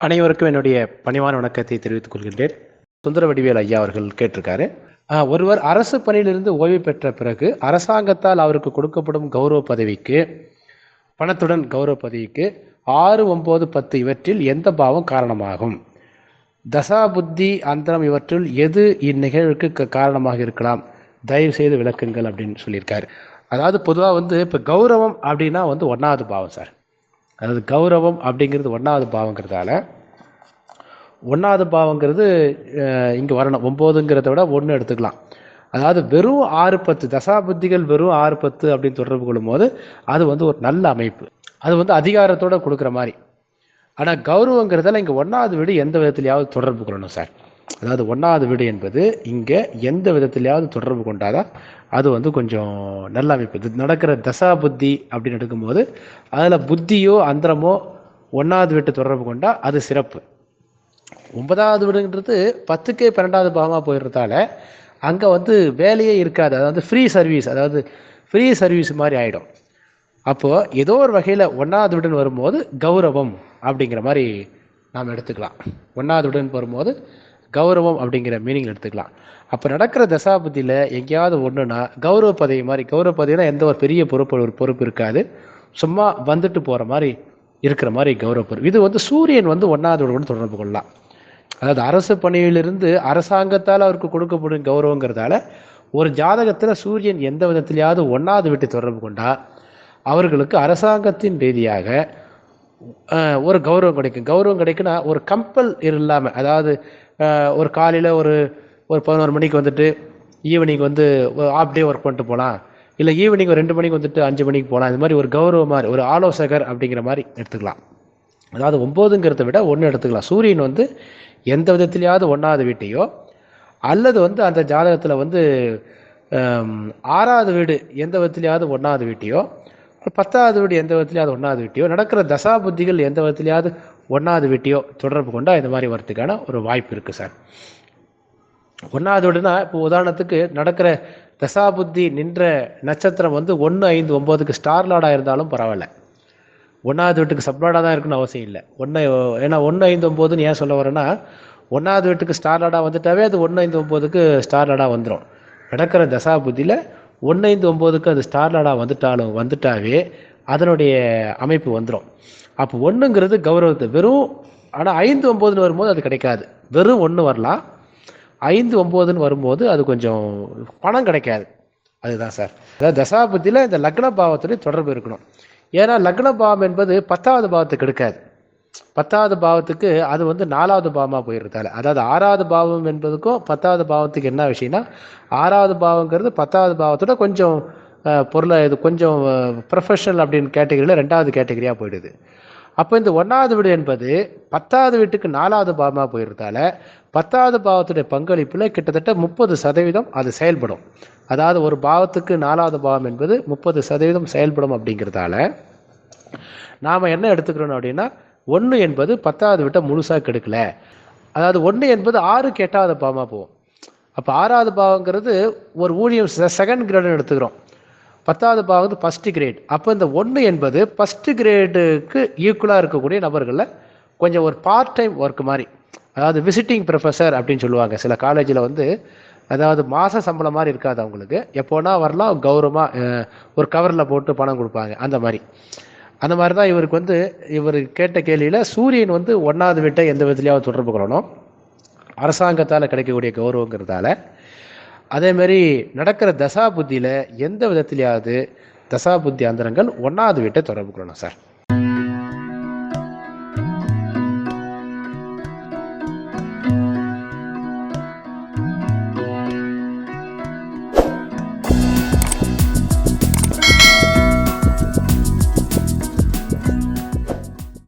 அனைவருக்கும் என்னுடைய பணிவான வணக்கத்தை தெரிவித்துக் கொள்கின்றேன். சுந்தர வடிவேல் ஐயா அவர்கள் கேட்டிருக்காரு. ஒருவர் அரசு பணியிலிருந்து ஓய்வு பெற்ற பிறகு அரசாங்கத்தால் அவருக்கு கொடுக்கப்படும் கௌரவ பதவிக்கு பணத்துடன் கௌரவ பதவிக்கு ஆறு ஒன்பது பத்து இவற்றில் எந்த பாவம் காரணமாகும்? தசா புத்தி அந்தரம் இவற்றுள் எது இந்நிகழ்வுக்கு காரணமாக இருக்கலாம்? தயவு செய்து விளக்குங்கள் அப்படின்னு சொல்லியிருக்காரு. அதாவது பொதுவாக வந்து இப்போ கௌரவம் அப்படின்னா வந்து ஒன்றாவது பாவம் சார். அதாவது கௌரவம் அப்படிங்கிறது ஒன்றாவது பாவங்கிறதால ஒன்றாவது பாவங்கிறது இங்கே வரணும். ஒம்போதுங்கிறத விட ஒன்று எடுத்துக்கலாம். அதாவது வெறும் ஆறு பத்து தசாபுத்திகள் வெறும் ஆறு பத்து அப்படின்னு தொடர்பு கொள்ளும்போது அது வந்து ஒரு நல்ல அமைப்பு. அது வந்து அதிகாரத்தோடு கொடுக்குற மாதிரி. ஆனால் கௌரவங்கிறதால இங்கே ஒன்றாவது வீடு எந்த விதத்திலையாவது தொடர்பு கொள்ளணும் சார். அதாவது ஒன்றாவது வீடு என்பது இங்கே எந்த விதத்திலையாவது தொடர்பு கொண்டாதான் அது வந்து கொஞ்சம் நல்ல அமைப்பு. நடக்கிற தசா புத்தி அப்படின்னு எடுக்கும்போது அதில் புத்தியோ அந்தரமோ ஒன்றாவது வீட்டு தொடர்பு கொண்டால் அது சிறப்பு. ஒன்பதாவது வீடுங்கிறது பத்துக்கே பன்னெண்டாவது பாகமாக போயிடுறதால அங்கே வந்து வேலையே இருக்காது. அதாவது ஃப்ரீ சர்வீஸ் அதாவது ஃப்ரீ சர்வீஸ் மாதிரி ஆகிடும் அப்போது ஏதோ ஒரு வகையில் ஒன்றாவது வீடுன்னு வரும்போது கௌரவம் அப்படிங்கிற மாதிரி நாம் எடுத்துக்கலாம். ஒன்றாவது வீடுன்னு வரும்போது கௌரவம் அப்படிங்கிற மீனிங்கில் எடுத்துக்கலாம். அப்போ நடக்கிற தசாபதியில் எங்கேயாவது ஒன்றுனா கௌரவ பதவி மாதிரி கௌரவ பதவினா எந்த ஒரு பெரிய பொறுப்பு ஒரு பொறுப்பு இருக்காது. சும்மா வந்துட்டு போகிற மாதிரி இருக்கிற மாதிரி கௌரவ பொறுப்பு. இது வந்து சூரியன் வந்து ஒன்றாவது வீடு தொடர்பு கொள்ளலாம். அதாவது அரசு பணியிலிருந்து அரசாங்கத்தால் அவருக்கு கொடுக்கப்படும் கௌரவங்கிறதால ஒரு ஜாதகத்தில் சூரியன் எந்த விதத்திலையாவது ஒன்றாவது வீட்டு தொடர்பு கொண்டா அவர்களுக்கு அரசாங்கத்தின் ரீதியாக ஒரு கௌரவம் கிடைக்கும். கௌரவம் கிடைக்குன்னா ஒரு கம்பல் இல்லாமல் அதாவது ஒரு காலையில் ஒரு ஒரு பதினோரு மணிக்கு வந்துட்டு ஈவினிங் வந்து ஆஃப் டே ஒர்க் பண்ணிட்டு போகலாம் இல்லை ஈவினிங் ஒரு ரெண்டு மணிக்கு வந்துட்டு அஞ்சு மணிக்கு போகலாம் இது மாதிரி ஒரு கௌரவம் மாதிரி ஒரு ஆலோசகர் அப்படிங்கிற மாதிரி எடுத்துக்கலாம். அதாவது ஒம்போதுங்கிறத விட ஒன்று எடுத்துக்கலாம். சூரியன் வந்து எந்த விதத்திலையாவது ஒன்றாவது வீட்டையோ அல்லது வந்து அந்த ஜாதகத்தில் வந்து ஆறாவது வீடு எந்த விதத்திலையாவது ஒன்றாவது வீட்டையோ பத்தாவது வீடு எந்த விதத்திலையாவது ஒன்றாவது வீட்டையோ நடக்கிற தசா புத்திகள் எந்த விதத்திலையாவது ஒன்றாவது வீட்டையோ தொடர்பு கொண்டா இந்த மாதிரி வரத்துக்கான ஒரு வாய்ப்பு இருக்குது சார். ஒன்றாவது வீடுனா இப்போ உதாரணத்துக்கு நடக்கிற தசாபுத்தி நின்ற நட்சத்திரம் வந்து ஒன்று ஐந்து ஒம்போதுக்கு ஸ்டார் லார்டாக இருந்தாலும் பரவாயில்ல. ஒன்றாவது வீட்டுக்கு சப்லாடாக தான் இருக்குன்னு அவசியம் இல்லை. ஒன்று ஏன்னா ஒன்று ஐந்து ஒம்போதுன்னு ஏன் சொல்ல வரேன்னா ஒன்றாவது வீட்டுக்கு ஸ்டார்லாடாக வந்துட்டாவே அது ஒன்று ஐந்து ஒம்போதுக்கு ஸ்டார்லாடாக வந்துடும் நடக்கிற தசா புத்தியில் ஒன்று ஐந்து ஒம்போதுக்கு அது ஸ்டார்லாடாக வந்துட்டாலும் வந்துட்டாவே அதனுடைய அமைப்பு வந்துடும் அப்போ ஒன்றுங்கிறது கௌரவத்தை வெறும் ஆனால் ஐந்து ஒம்போதுன்னு வரும்போது அது கிடைக்காது. வெறும் ஒன்று வரலாம். ஐந்து ஒம்போதுன்னு வரும்போது அது கொஞ்சம் பணம் கிடைக்காது. அதுதான் சார். அதாவது தசாபத்தியில் இந்த லக்ன பாவத்துடைய தொடர்பு இருக்கணும். ஏன்னா லக்ன பாவம் என்பது பத்தாவது பாவத்துக்கு எடுக்காது. பத்தாவது பாவத்துக்கு அது வந்து நாலாவது பாவமாக போயிருந்தால. அதாவது ஆறாவது பாவம் என்பதுக்கும் பத்தாவது பாவத்துக்கு என்ன விஷயம்னா ஆறாவது பாவங்கிறது பத்தாவது பாவத்தோட கொஞ்சம் பொருளை இது கொஞ்சம் ப்ரொஃபஷனல் அப்படின்னு கேட்டகரியில் ரெண்டாவது கேட்டகரியாக போயிடுது. அப்போ இந்த ஒன்றாவது வீடு என்பது பத்தாவது வீட்டுக்கு நாலாவது பாவமாக போயிருந்தால பத்தாவது பாவத்துடைய பங்களிப்பில் கிட்டத்தட்ட முப்பது சதவீதம் அது செயல்படும். அதாவது ஒரு பாவத்துக்கு நாலாவது பாவம் என்பது முப்பது சதவீதம் செயல்படும் அப்படிங்கிறதால நாம் என்ன எடுத்துக்கிறோம் அப்படின்னா ஒன்று என்பது பத்தாவது விட்ட முழுசாக கெடுக்கல. அதாவது ஒன்று என்பது ஆறுக்கு எட்டாவது பாவமாக போகும். அப்போ ஆறாவது பாவங்கிறது ஒரு ஊழியம் செகண்ட் கிரேடுன்னு எடுத்துக்கிறோம். பத்தாவது பாவம் வந்து ஃபஸ்ட்டு கிரேட் அப்போ இந்த ஒன்று என்பது ஃபஸ்ட்டு கிரேடுக்கு ஈக்குவலாக இருக்கக்கூடிய நபர்களில் கொஞ்சம் ஒரு பார்ட் டைம் ஒர்க் மாதிரி. அதாவது விசிட்டிங் ப்ரொஃபஸர் அப்படின்னு சொல்லுவாங்க. சில காலேஜில் வந்து அதாவது மாத சம்பளம் மாதிரி இருக்காது அவங்களுக்கு. எப்போனா வரலாம் கௌரவமாக ஒரு கவரில் போட்டு பணம் கொடுப்பாங்க. அந்த மாதிரி. அந்த மாதிரி தான் இவருக்கு வந்து இவர் கேட்ட கேள்வியில் சூரியன் வந்து ஒன்றாவது வீட்டை எந்த விதத்துலையாவது தொடர்பு கொள்ளணும். அரசாங்கத்தால் கிடைக்கக்கூடிய கௌரவங்கிறதால. அதேமாரி நடக்கிற தசா புத்தியில் எந்த விதத்திலையாவது தசா புத்தி அந்தரங்கள் ஒன்றாவது வீட்டை தொடர்பு கொள்ளணும் சார்.